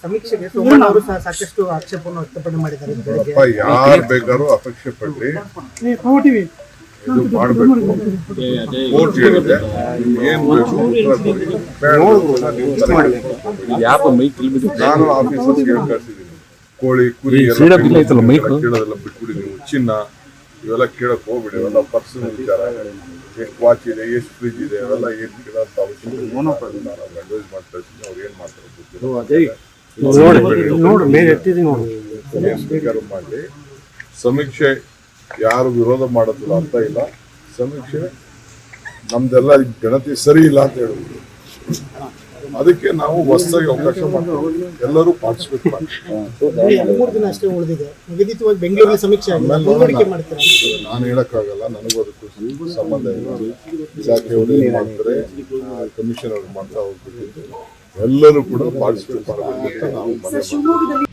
ಸಮೀಕ್ಷೆಗೆ ಅವರು ಸಹ ಸಾಕಷ್ಟು ಆಕ್ಷೇಪವನ್ನು ಮಾಡಿದ್ದಾರೆ. ಯಾರು ಬೇಕಾದ್ರೂ ಅಪೇಕ್ಷೆ ಪಡ್ರಿ. ಇದು ಮಾಡಬೇಕು. ಕೋರ್ಟ್ ಹೇಳಿದೆ. ನಿಮ್ಗೆ ಏನ್ ಬೇಕು ಉತ್ತರ ಕೊಡಿ. ಬೇಡ ಅಂದ್ರೆ ನೀವು ತಲೆ ಕೆಡ್ಸ್ಕೊಬೇಡಿ. ನಾನು ಆಫೀಸರ್ಸ್ ಹೇಳಿ ಕಳ್ಸಿದ್ದೀನಿ ಕೋಳಿ ಕುರಿ ಎಲ್ಲ? ಕೇಳೋದೆಲ್ಲ ಬಿಟ್ಬಿಡಿ ನೀವು. ಚಿನ್ನ ಇವೆಲ್ಲ ಕೇಳಕ್ಕೆ ಹೋಗ್ಬಿಡಿ ಇವೆಲ್ಲ ಪರ್ಸನಲ್ ವಿಚಾರ. ಎಷ್ಟು ವಾಚ್ ಇದೆ ಎಷ್ಟು ಫ್ರಿಜ್ ಇದೆ ಅವೆಲ್ಲ ಏನು ಕೇಳೋಂತ ಅವಶ್ಯಕತೆ. ನಾನು ಅಡ್ವೈಸ್ ಮಾಡಿ ಕಳ್ಸಿದ್ದೀನಿ ಅವ್ರು ಏನು ಮಾಡ್ತಾರೆ ಸ್ಪೀಕರ್ ಮಾಡಿ. ಸಮೀಕ್ಷೆ ಯಾರು ವಿರೋಧ ಮಾಡೋದಿಲ್ಲ ಅಂತ ಇಲ್ಲ. ಸಮೀಕ್ಷೆ ನಮ್ದೆಲ್ಲ ಗಣತಿ ಸರಿ ಇಲ್ಲ ಅಂತ ಹೇಳಿದ್ರು ಅದಕ್ಕೆ ನಾವು ಹೊಸದಾಗಿ ಅವಕಾಶ ಮಾಡ್ತೀವಿ. ಎಲ್ಲರೂ ಪಾರ್ಟಿಸಿಪೇಟ್ ಮಾಡಿ. ಮೂರು ದಿನ ಅಷ್ಟೇ ಉಳಿದಿದೆ. ನಿಗದಿತವಾಗಿ ಬೆಂಗಳೂರಲ್ಲಿ ಸಮೀಕ್ಷೆ. ನಾನು ಹೇಳಕ್ಕಾಗಲ್ಲ. ನನಗೂ ಅದಕ್ಕೂ ಸಂಬಂಧ ಇಲ್ಲ ಇಲಾಖೆ ಅವರು ಏನ್ ಮಾಡ್ತಾರೆ? ಕಮಿಷನ್ ಅವ್ರು ಮಾಡ್ತಾ ಹೋಗ್ಬಿಟ್ಟಿದ್ದು ಎಲ್ಲರೂ ಕೂಡ ಪಾರ್ಟಿಸಿಪೇಟ್ ಮಾಡಬೇಕು ಅಂತ ನಾವು ಮಾಡ್ತೀವಿ.